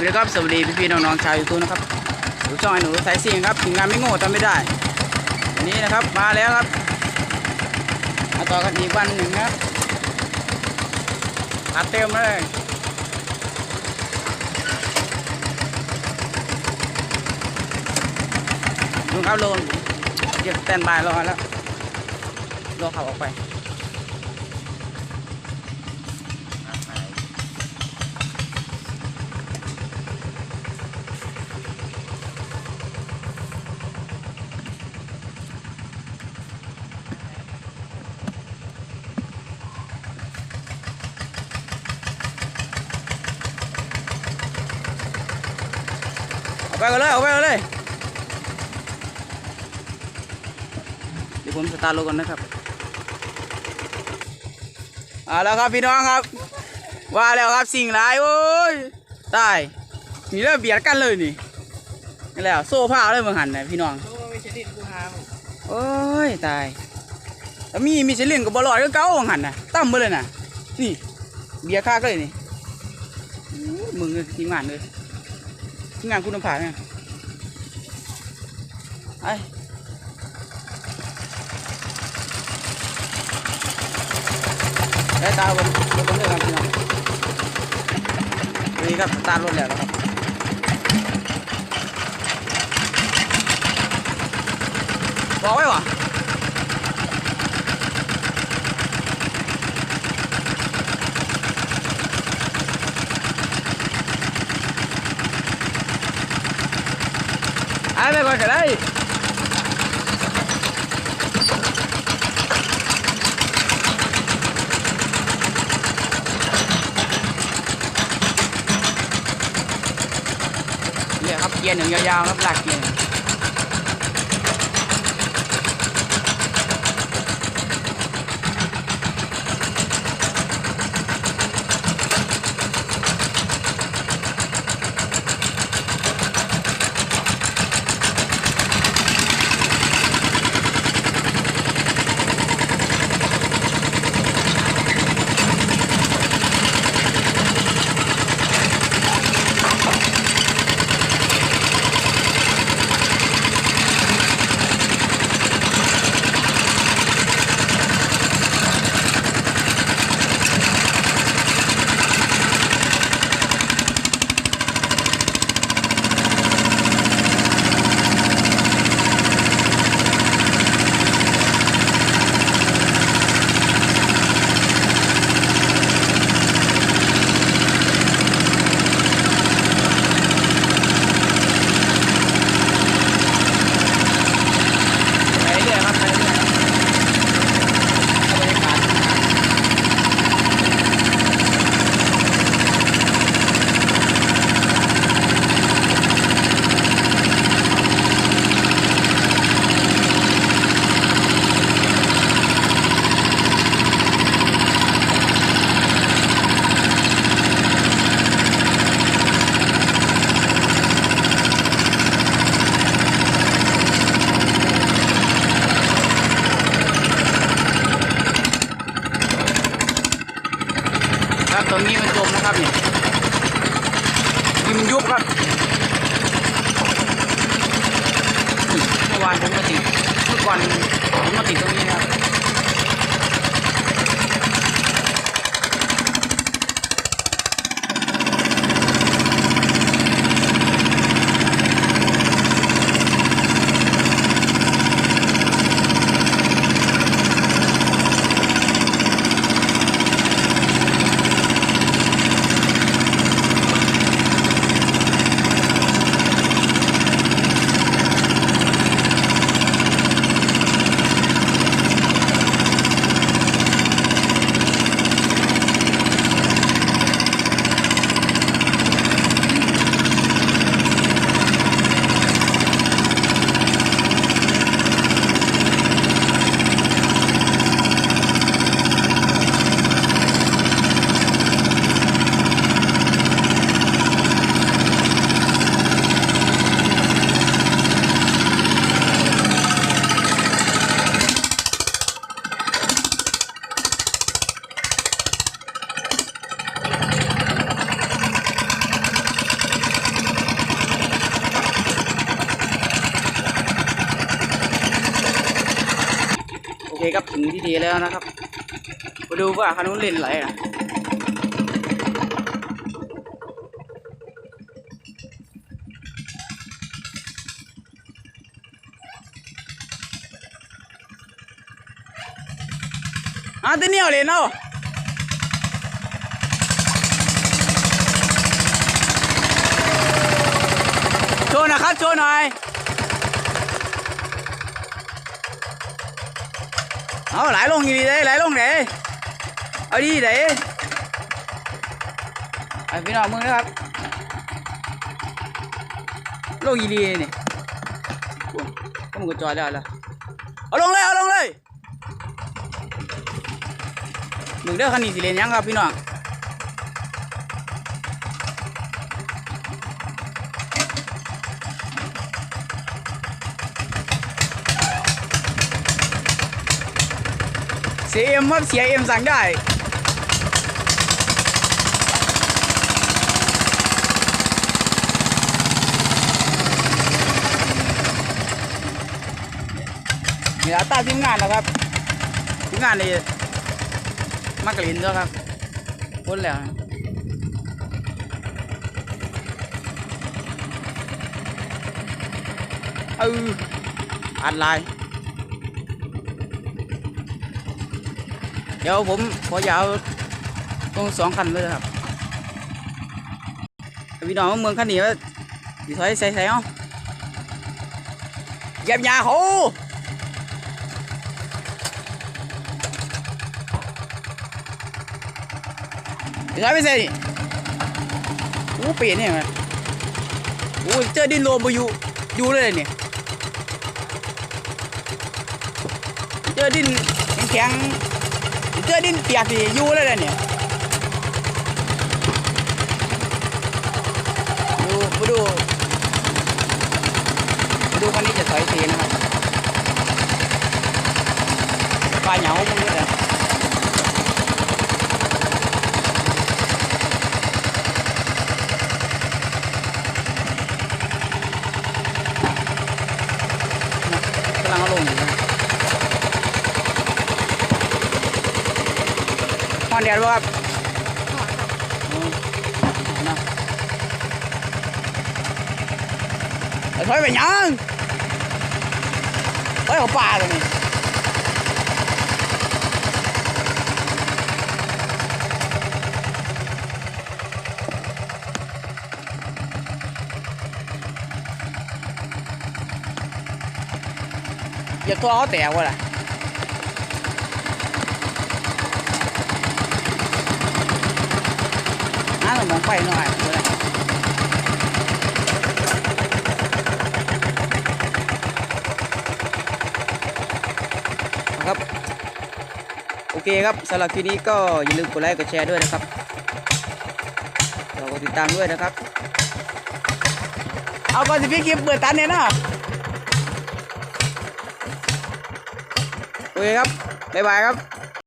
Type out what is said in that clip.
วัสดีครับสวัสดีพี่ๆน้องๆชาวยูทูบนะครับดูช่องไอ้หนูสายซิ่งครับทีมงานไม่โง่ทำไม่ได้วันนี้นะครับมาแล้วครับมาต่อกันอีกวันหนึ่งครับอัดเต็มเลยลุงครับโลนเก็บแตนบายรอแล้วรอขับออกไป ไปกันเลยออกไปกันเลย เดี๋ยวผมสตาร์ทรถก่อนนะครับเอาแล้วครับพี่น้องครับ ว่าแล้วครับสิ่งร้ายโอ้ยตายนี่เริ่มเบียดกันเลยนี่นี่แล้วโซ่ผ้าเลยมึงหันนะพี่น้องโอ้ไม่ใช่ดินกูหามโอ้ยตายแล้วมีมีเสลินกับบอลลอยก็เก้ามึงหันนะตั้มไปเลยนะนี่เบียร์ค่าก็เลยนี่อู้มึงเลยทีมงานเลยทีม งานคุณภาเนี่ยไอได้ตาบนบนเรื่องครับพี่น้องนี่ครับตาร์ทรถแล้วครับบอกไว้วะไอยก็ได้เนี่ยครับเกียร์หนึ่งยาวๆครับหลักเกียร์านผมมาติดเมื่อก่อนผมมาติดตรงนี้นะครับ งที่เทแล้วนะครับ มาดูว่าคันนู้นเล่นอะไรอะอะตัวเหนียวเลยเนาะโชว์นะครับโชว์หน่อย เอาไหลลงอยู่ดีเลยไหลลงเด้เอาดีเด้ไอพี่น้องมึงนะครับลงยีดีนี่ยก็มึงก็จอดแล้วล่ะเอาลงเลยเอาลงเลยมึงเด้อคันนี้สิเลนยังครับพี่น้อง เสียเอ็มครับเสียเอ็มสั่งได้นี่ละตาทีมงานนะครับทีมงานนี่มากกลินด้วยครับพ้นแล้วเอออัดไลน์ เดี๋ยวผมขอยาวตรงสองคันเลยครับพี่น้องเมืองคันนี้ว่าดีถอยใส่ใส่เอาเก็บยาเขาดีถอยไปใส่โอ้เปลี่ยนเนี่ยมันโอ้เจอดินโลมไปอยู่อยู่เลยเนี่ยเจอดินแข็งๆ เจอดินเปียกสิอยู่เลยเลยเนี่ยดูมาดูมาดูคันนี้จะถอยเทนะครับปลาเหงามึงเลยกำลังลงอยู่นะ อนแดดบ่ครับอืมนะไอ้ถอยไปยังเฮ้ยเอาปลาตัวนี้อยากตัวเขาแตกวะล่ะ หาสมองไฟหน่อยดูเลยครับ โอเคครับสำหรับคลิปนี้ก็อย่าลืมกดไลค์กดแชร์ด้วยนะครับเรากดติดตามด้วยนะครับ เอาก่อนสิพี่คลิปเปิดตันเนี่ยนะโอเคครับบ๊ายบายครับ